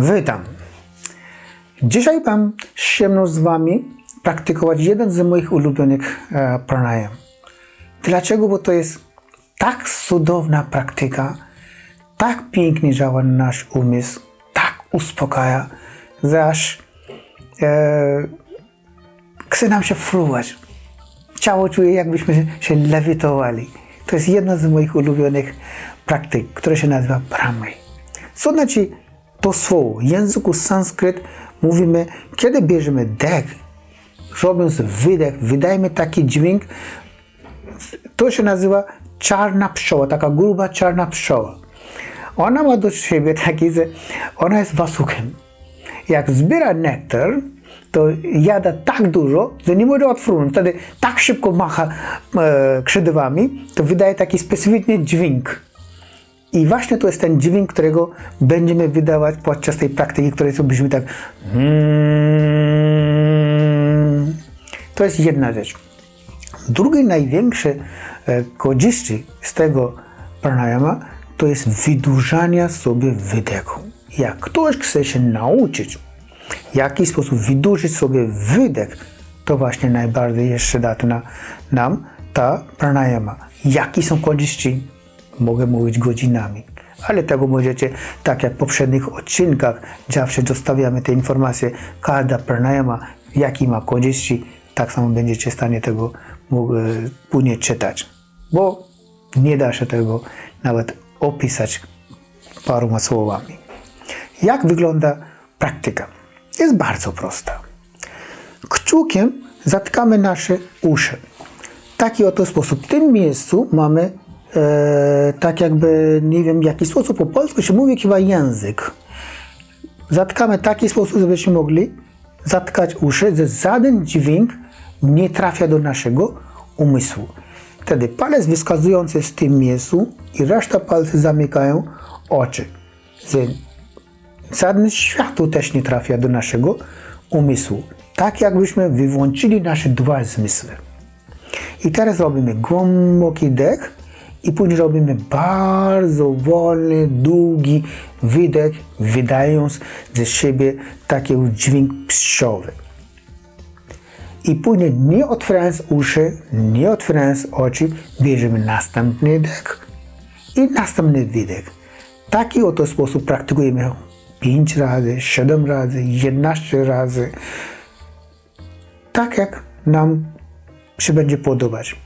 Witam. Dzisiaj mam przyjemność z Wami praktykować jeden z moich ulubionych e, pranayam. Dlaczego? Bo to jest tak cudowna praktyka, tak pięknie działa na nasz umysł, tak uspokaja, że aż e, chce nam się fruwać. Ciało czuje, jakbyśmy się lewitowali. To jest jedna z moich ulubionych praktyk, która się nazywa pramay. Co znaczy to słowo? W języku sanskryt mówimy, kiedy bierzemy dech, robiąc wydech, wydajemy taki dźwięk, to się nazywa czarna pszczoła, taka gruba czarna pszczoła. Ona ma do siebie taki, że ona jest wasukiem. Jak zbiera nektar, to jada tak dużo, że nie może odfrunąć. Wtedy tak szybko macha e, to wydaje taki specyficzny dźwięk. I właśnie to jest ten dźwięk, którego będziemy wydawać podczas tej praktyki, której sobie brzmi tak. To jest jedna rzecz. Drugie największe e, korzyści z tego pranayama to jest wydłużania sobie wydechu. Jak ktoś chce się nauczyć, w jaki sposób wydłużyć sobie wydech, to właśnie najbardziej jest przydatna nam ta pranayama. Jakie są korzyści? Mogę mówić godzinami, ale tego możecie, tak jak w poprzednich odcinkach, zawsze zostawiamy te informacje, każda pranayama, jaki ma korzyści, tak samo będziecie w stanie tego e, później czytać, bo nie da się tego nawet opisać paroma słowami. Jak wygląda praktyka? Jest bardzo prosta. Kciukiem zatkamy nasze uszy. W taki oto sposób. W tym miejscu mamy e, tak jakby, nie wiem w jaki sposób po polsku się mówi chyba język. Zatkamy w taki sposób, żebyśmy mogli zatkać uszy, że żaden dźwięk nie trafia do naszego umysłu. Wtedy palec wskazujący w tym miejscu i reszta palców zamykają oczy. Że żadne światło też nie trafia do naszego umysłu. Tak jakbyśmy wyłączyli nasze dwa zmysły. I teraz robimy głęboki dech i później robimy bardzo wolny, długi wydech, wydając ze siebie taki dźwięk pszczoły. I później nie otwierając uszy, nie otwierając oczy, bierzemy następny dech i następny wydech. Taki oto sposób praktykujemy 5 razy, 7 razy, 11 razy. Tak jak nam się będzie podobać.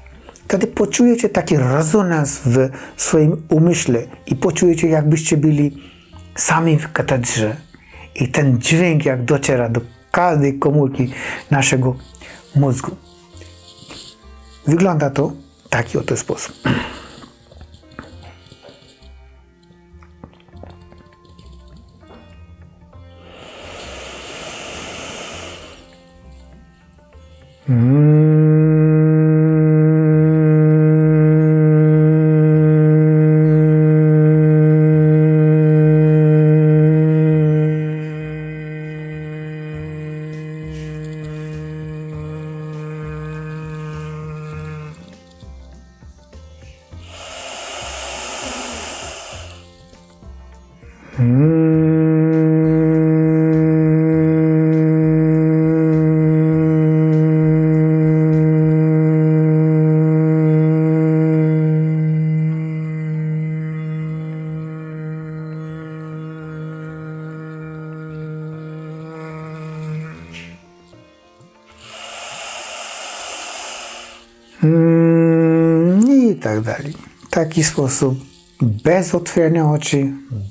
Wtedy poczujecie taki rezonans w swoim umyśle i poczujecie jakbyście byli sami w katedrze. I ten dźwięk jak dociera do każdej komórki naszego mózgu. Wygląda to taki oto sposób. Mm, i tak dalej. Taki sposób, bez otwierania oczu,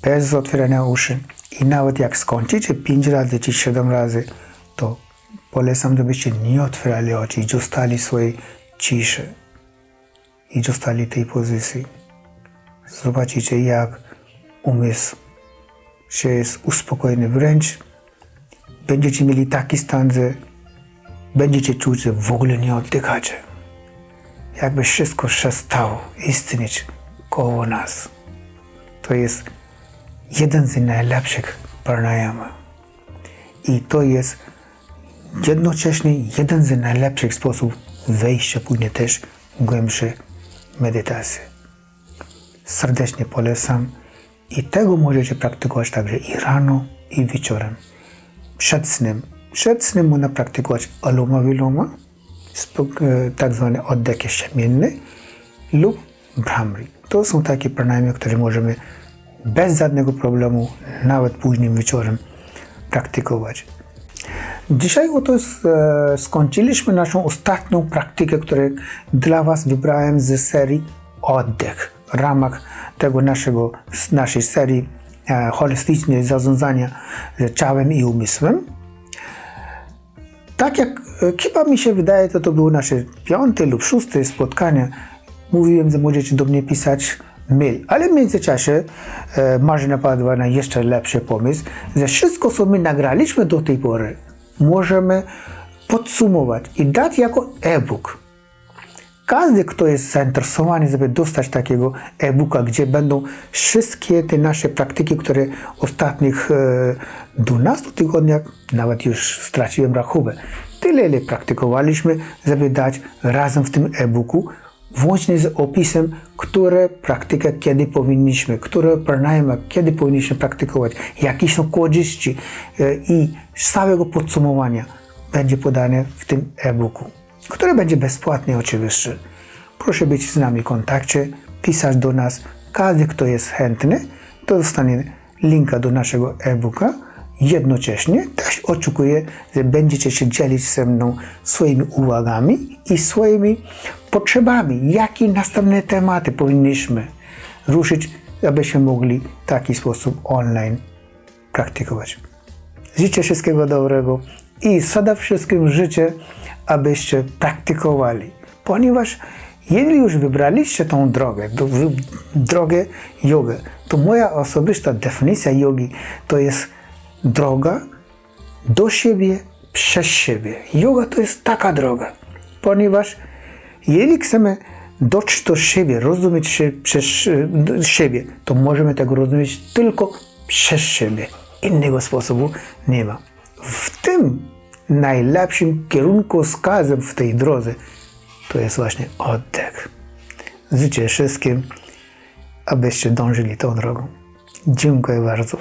bez otwierania uszy. I nawet jak skończycie 5 razy czy 7 razy, to polecam, żebyście nie otwierali oczy i zostali swojej ciszy. I zostali tej pozycji. Zobaczycie, jak umysł się jest uspokojony. Wręcz będziecie mieli taki stan, że będziecie czuć, że w ogóle nie oddychacie jakby wszystko przestało istnieć koło nas. To jest jeden z najlepszych pranayama. I to jest jednocześnie jeden z najlepszych sposobów wejścia później też głębsze medytacje. Serdecznie polecam i tego możecie praktykować także i rano, i wieczorem. Przed snem. Przed snem można praktykować aloma viloma, spok- e, tak zwany oddech jesienny lub brahmri. To są takie pranayamy, które możemy bez żadnego problemu, nawet późnym wieczorem praktykować. Dzisiaj oto e, skończyliśmy naszą ostatnią praktykę, którą dla Was wybrałem ze serii Oddech w ramach tego naszego, naszej serii e, holistycznej zarządzania ciałem i umysłem. Tak jak e, chyba mi się wydaje, to to było nasze piąte lub szóste spotkanie. Mówiłem, że możecie do mnie pisać mail, ale w międzyczasie e, Marzena padła na jeszcze lepszy pomysł, że wszystko, co my nagraliśmy do tej pory, możemy podsumować i dać jako e-book. Każdy, kto jest zainteresowany, żeby dostać takiego e-booka, gdzie będą wszystkie te nasze praktyki, które ostatnich e, 12 tygodniach, nawet już straciłem rachubę, tyle ile praktykowaliśmy, żeby dać razem w tym e-booku, włącznie z opisem, które praktykę kiedy powinniśmy, które pranayama kiedy powinniśmy praktykować, jakie są korzyści e, i z całego podsumowania będzie podane w tym e-booku które będzie bezpłatnie oczywiście. Proszę być z nami w kontakcie, pisać do nas. Każdy, kto jest chętny, to dostanie linka do naszego e-booka. Jednocześnie też oczekuję, że będziecie się dzielić ze mną swoimi uwagami i swoimi potrzebami, jakie następne tematy powinniśmy ruszyć, abyśmy mogli w taki sposób online praktykować. Życzę wszystkiego dobrego i przede wszystkim życzę, abyście praktykowali, ponieważ jeżeli już wybraliście tą drogę, drogę jogę, to moja osobista definicja jogi to jest droga do siebie, przez siebie. Yoga to jest taka droga, ponieważ jeżeli chcemy dotrzeć do siebie, rozumieć się przez e, siebie, to możemy tego rozumieć tylko przez siebie. Innego sposobu nie ma. W tym najlepszym kierunkowskazem w tej drodze to jest właśnie oddech. Życzę wszystkim, abyście dążyli tą drogą. Dziękuję bardzo.